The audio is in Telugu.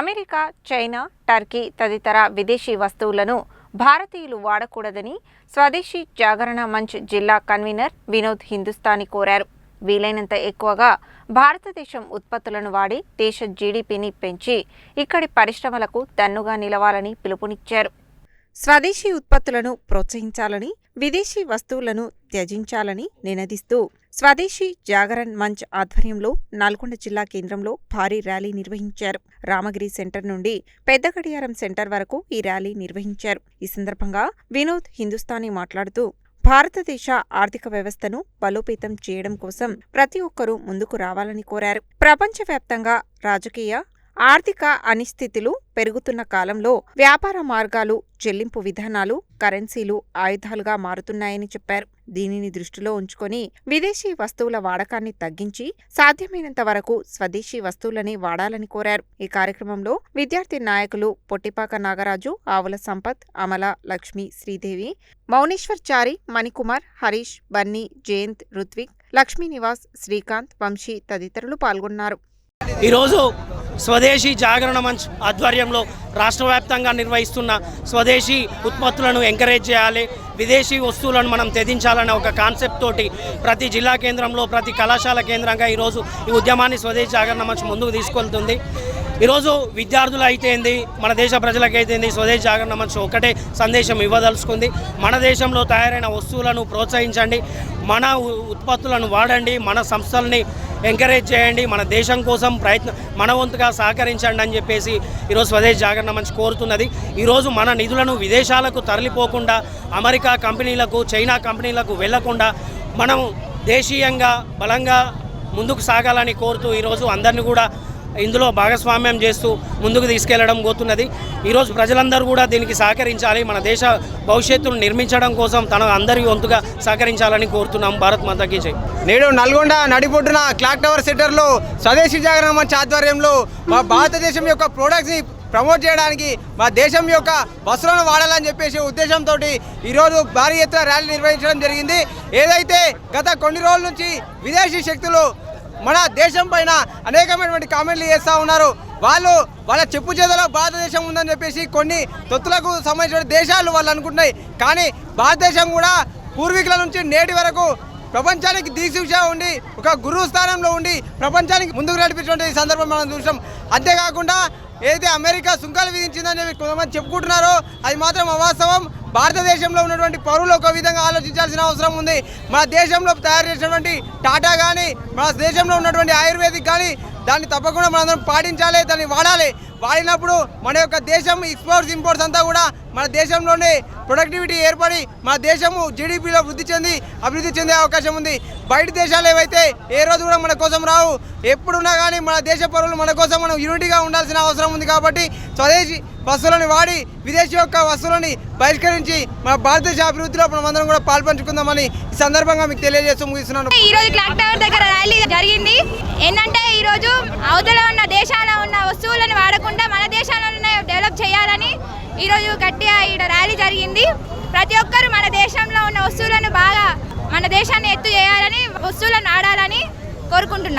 అమెరికా చైనా టర్కీ తదితర విదేశీ వస్తువులను భారతీయులు వాడకూడదని స్వదేశీ జాగరణ మంచ్ జిల్లా కన్వీనర్ వినోద్ హిందుస్థానీ కోరారు. వీలైనంత ఎక్కువగా భారతదేశం ఉత్పత్తులను వాడి దేశ జీడీపీని పెంచి ఇక్కడి పరిశ్రమలకు దన్నుగా నిలవాలని పిలుపునిచ్చారు. స్వదేశీ ఉత్పత్తులను ప్రోత్సహించాలని విదేశీ వస్తువులను త్యజించాలని నినదిస్తూ స్వదేశీ జాగరణ్ మంచ్ ఆధ్వర్యంలో నల్గొండ జిల్లా కేంద్రంలో భారీ ర్యాలీ నిర్వహించారు. రామగిరి సెంటర్ నుండి పెద్ద గడియారం సెంటర్ వరకు ఈ ర్యాలీ నిర్వహించారు. ఈ సందర్భంగా వినోద్ హిందుస్థానీ మాట్లాడుతూ భారతదేశ ఆర్థిక వ్యవస్థను బలోపేతం చేయడం కోసం ప్రతి ఒక్కరూ ముందుకు రావాలని కోరారు. ప్రపంచవ్యాప్తంగా రాజకీయ ఆర్థిక అనిస్థితులు పెరుగుతున్న కాలంలో వ్యాపార మార్గాలు చెల్లింపు విధానాలు కరెన్సీలు ఆయుధాలుగా మారుతున్నాయని చెప్పారు. దీనిని దృష్టిలో ఉంచుకొని విదేశీ వస్తువుల వాడకాన్ని తగ్గించి సాధ్యమైనంత వరకు స్వదేశీ వస్తువులని వాడాలని కోరారు. ఈ కార్యక్రమంలో విద్యార్థి నాయకులు పొట్టిపాక నాగరాజు ఆవుల సంపత్ అమల లక్ష్మి శ్రీదేవి మౌనేశ్వర్ చారి మణికుమార్ హరీష్ బన్నీ జయంత్ రుత్విక్ లక్ష్మీనివాస్ శ్రీకాంత్ వంశీ తదితరులు పాల్గొన్నారు. ఈరోజు స్వదేశీ జాగరణ మంచ్ ఆధ్వర్యంలో రాష్ట్ర వ్యాప్తంగా నిర్వహిస్తున్న స్వదేశీ ఉత్పత్తులను ఎంకరేజ్ చేయాలి విదేశీ వస్తువులను మనం త్యజించాలనే ఒక కాన్సెప్ట్ తోటి ప్రతి జిల్లా కేంద్రంలో ప్రతి కళాశాల కేంద్రంగా ఈరోజు ఈ ఉద్యమాన్ని స్వదేశీ జాగరణ మంచ్ ముందుకు తీసుకెళ్తుంది. ఈరోజు విద్యార్థులు అయితేంది మన దేశ ప్రజలకైతేంది స్వదేశీ జాగరణ మంచ్ ఒకటే సందేశం ఇవ్వదలుచుకుంది. మన దేశంలో తయారైన వస్తువులను ప్రోత్సహించండి మన ఉ- ఉత్పత్తులను వాడండి మన సంస్థల్ని ఎంకరేజ్ చేయండి. మన దేశం కోసం ప్రయత్నం మన వంతుగా సహకరించండి అని చెప్పేసి ఈరోజు స్వదేశ్ జాగరణ మంచి కోరుతున్నది. ఈరోజు మన నిధులను విదేశాలకు తరలిపోకుండా అమెరికా కంపెనీలకు చైనా కంపెనీలకు వెళ్ళకుండా మనం దేశీయంగా బలంగా ముందుకు సాగాలని కోరుతూ ఈరోజు అందరిని కూడా ఇందులో భాగస్వామ్యం చేస్తూ ముందుకు తీసుకెళ్ళడం పోతున్నది. ఈరోజు ప్రజలందరూ కూడా దీనికి సహకరించాలి. మన దేశ భవిష్యత్తును నిర్మించడం కోసం తన అందరి వంతుగా సహకరించాలని కోరుతున్నాం. భారత్ మాతాకి జై. నేడు నల్గొండ నడిపొడ్డున క్లాక్ టవర్ సెంటర్లో స్వదేశీ జాగరణ మంచి ఆధ్వర్యంలో మా భారతదేశం యొక్క ప్రోడక్ట్స్ని ప్రమోట్ చేయడానికి మా దేశం యొక్క వస్తువులను వాడాలని చెప్పేసి ఉద్దేశంతో ఈరోజు భారీ ఎత్తున ర్యాలీ నిర్వహించడం జరిగింది. ఏదైతే గత కొన్ని రోజుల నుంచి విదేశీ శక్తులు మన దేశం పైన అనేకమైనటువంటి కామెంట్లు చేస్తూ ఉన్నారు. వాళ్ళు వాళ్ళ చెప్పు చేతలో భారతదేశం ఉందని చెప్పేసి కొన్ని తొత్తులకు సంబంధించిన దేశాలు వాళ్ళు అనుకుంటున్నాయి. కానీ భారతదేశం కూడా పూర్వీకుల నుంచి నేటి వరకు ప్రపంచానికి దిశ ఉండి ఒక గురువు స్థానంలో ఉండి ప్రపంచానికి ముందుకు నడిపించినటువంటి సందర్భం మనం చూసాం. అంతేకాకుండా ఏదైతే అమెరికా సుంకాలు విధించిందని కొంతమంది చెప్పుకుంటున్నారో అది మాత్రం అవాస్తవం. భారతదేశంలో ఉన్నటువంటి పౌరులు ఒక విధంగా ఆలోచించాల్సిన అవసరం ఉంది. మన దేశంలో తయారు చేసినటువంటి టాటా కానీ మన దేశంలో ఉన్నటువంటి ఆయుర్వేదిక్ కానీ దాన్ని తప్పకుండా మనందరం పాటించాలి దాన్ని వాడాలి. వాడినప్పుడు మన యొక్క దేశం ఎక్స్పోర్ట్స్ ఇంపోర్ట్స్ అంతా కూడా మన దేశంలోనే ప్రొడక్టివిటీ ఏర్పడి మన దేశము జీడిపిలో వృద్ధి చెంది అభివృద్ధి చెందే అవకాశం ఉంది. బయట దేశాలు ఏవైతే ఏ రోజు కూడా మన కోసం రావు ఎప్పుడున్నా కానీ మన దేశ పౌరులు మన కోసం మనం యూనిటీగా ఉండాల్సిన అవసరం ఉంది కాబట్టి స్వదేశీ వస్తువులను వాడి విదేశీ యొక్క వస్తువులని బహిష్కరించి మన భారతదేశ అభివృద్ధిలో మనమందరం కూడా పాల్పంచుకుందామని ఈ సందర్భంగా మీకు తెలియజేస్తూ ముగిస్తున్నాను. ఈ రోజు క్లాక్ టవర్ దగ్గర ర్యాలీ జరిగింది. ఏంటంటే ఈ రోజు అవతల ఉన్న దేశాల ఉన్న వస్తువులను వాడకుండా మన దేశాలను డెవలప్ చేయాలని ఈ రోజు గట్టిగా ఇక్కడ ర్యాలీ జరిగింది. ప్రతి ఒక్కరు మన దేశంలో ఉన్న వస్తువులను బాగా మన దేశాన్ని ఎత్తు చేయాలని వస్తువులను ఆడాలని కోరుకుంటున్నాను